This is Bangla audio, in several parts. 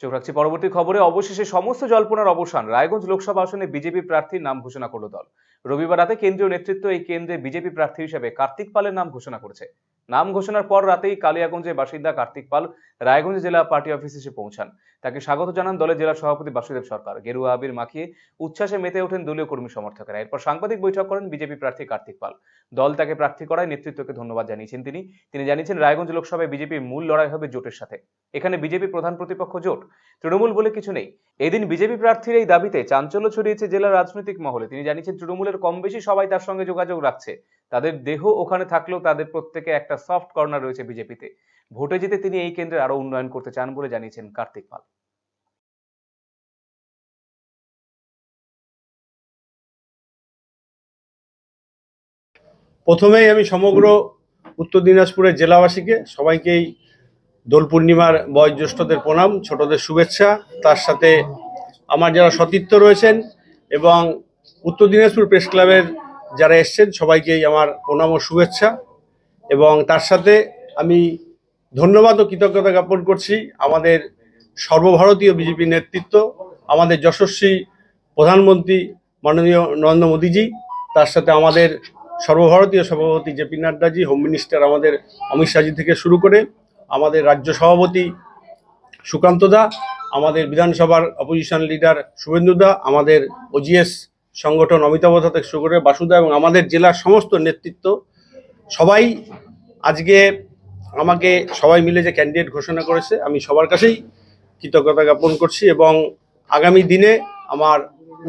চোখ রাখছি পরবর্তী খবরে। অবশেষে সমস্ত জল্পনার অবসান। রায়গঞ্জ লোকসভা আসনে বিজেপি প্রার্থীর নাম ঘোষণা করল দল। রবিবার রাতে কেন্দ্রীয় নেতৃত্ব এই কেন্দ্রে বিজেপি প্রার্থী হিসেবে কার্তিক পালের নাম ঘোষণা করেছে। নাম ঘোষণার পর রাতেই কালিয়াগঞ্জের বাসিন্দা কার্তিক পাল রায়গঞ্জ জেলা পার্টি অফিসে এসে পৌঁছান। তাকে স্বাগত জানান দলের জেলা সভাপতি বাসুদেব সরকার। গেরুয়া আবির মাখিয়ে উচ্ছ্বাসে মেতে ওঠেন দলীয় কর্মী সমর্থকেরা। এরপর সাংবাদিক বৈঠক করেন বিজেপি প্রার্থী কার্তিক পাল। দল তাকে প্রার্থী করায় নেতৃত্বকে ধন্যবাদ জানিয়েছেন তিনি। তিনি জানিয়েছেন, রায়গঞ্জ লোকসভায় বিজেপির মূল লড়াই হবে জোটের সাথে। এখানে বিজেপি প্রধান প্রতিপক্ষ জোট। তৃণমূল বলে কিছু নেই। এদিন বিজেপি প্রার্থীর এই দাবিতে চাঞ্চল্য ছড়িয়েছে জেলার রাজনৈতিক মহলে। তিনি জানিয়েছেন, তৃণমূলের কম বেশি সবাই তার সঙ্গে যোগাযোগ রাখছে। তাদের দেহ ওখানে থাকলেও তাদের প্রত্যেকে একটা সফট কর্নার রয়েছে বিজেপিতে। ভোটে জিতে তিনি এই কেন্দ্রের আরও উন্নয়ন করতে চান বলে জানিয়েছেন কার্তিক পাল। প্রথমেই আমি সমগ্র উত্তর দিনাজপুরের জেলাবাসীকে সবাইকেই দোল পূর্ণিমার বয়োজ্যেষ্ঠদের প্রণাম, ছোটদের শুভেচ্ছা। তার সাথে আমার যারা সতীর্থ রয়েছেন এবং উত্তর দিনাজপুর প্রেস ক্লাবের যারা এসছেন, সবাইকেই আমার প্রণাম ও শুভেচ্ছা। এবং তার সাথে আমি ধন্যবাদ ও কৃতজ্ঞতা জ্ঞাপন করছি আমাদের সর্বভারতীয় বিজেপি নেতৃত্ব, আমাদের যশস্বী প্রধানমন্ত্রী মাননীয় নরেন্দ্র মোদীজি, তার সাথে আমাদের সর্বভারতীয় সভাপতি জেপি নাড্ডাজি, হোম মিনিস্টার আমাদের অমিত শাহজি থেকে শুরু করে আমাদের রাজ্য সভাপতি সুকান্ত দা, আমাদের বিধানসভার অপোজিশন লিডার শুভেন্দু দা, আমাদের ওজিএস সংগঠন অমিতাভ দা থেকে শুরু করে বাসুদা এবং আমাদের জেলার সমস্ত নেতৃত্ব। সবাই আজকে আমাকে সবাই মিলে যে ক্যান্ডিডেট ঘোষণা করেছে, আমি সবার কাছেই কৃতজ্ঞতা জ্ঞাপন করছি এবং আগামী দিনে আমার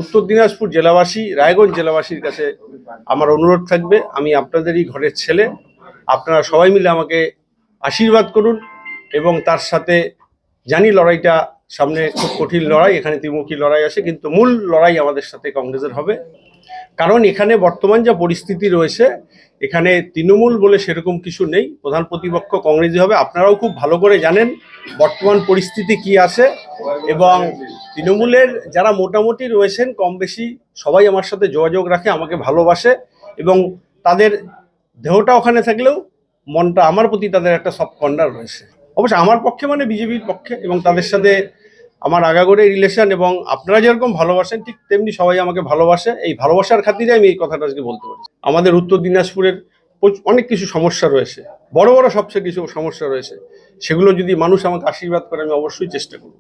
উত্তর দিনাজপুর জেলাবাসী, রায়গঞ্জ জেলাবাসীর কাছে আমার অনুরোধ থাকবে, আমি আপনাদেরই ঘরের ছেলে। আপনারা সবাই মিলে আমাকে আশীর্বাদ করুন এবং তার সাথে জানি লড়াইটা সামনে খুব কঠিন লড়াই, এখানে ত্রিমুখী লড়াই আসে কিন্তু মূল লড়াই আমাদের সাথে কংগ্রেসের হবে। কারণ এখানে বর্তমান যা পরিস্থিতি রয়েছে, এখানে তৃণমূল বলে সেরকম কিছু নেই, প্রধান প্রতিপক্ষ কংগ্রেসই হবে। আপনারাও খুব ভালো করে জানেন বর্তমান পরিস্থিতি কি আছে এবং তৃণমূলের যারা মোটামুটি রয়েছেন, কম বেশি সবাই আমার সাথে যোগাযোগ রাখে, আমাকে ভালোবাসে এবং তাদের দেহটা ওখানে থাকলেও মনটা আমার প্রতি তাদের একটা সব কর্নার রয়েছে। অবশ্য আমার পক্ষে মানে বিজেপির পক্ষে এবং তাদের সাথে আমার আগাগোড়ে রিলেশন এবং আপনারা যেরকম ভালোবাসেন, ঠিক তেমনি সবাই আমাকে ভালোবাসে। এই ভালোবাসার খাতিরে আমি এই কথাটা আজকে বলতে পারি। আমাদের উত্তর দিনাজপুরের অনেক কিছু সমস্যা রয়েছে। বড় বড় সবচেয়ে কিছু সমস্যা রয়েছে। সেগুলো যদি মানুষ আমাকে আশীর্বাদ করে, আমি অবশ্যই চেষ্টা করব।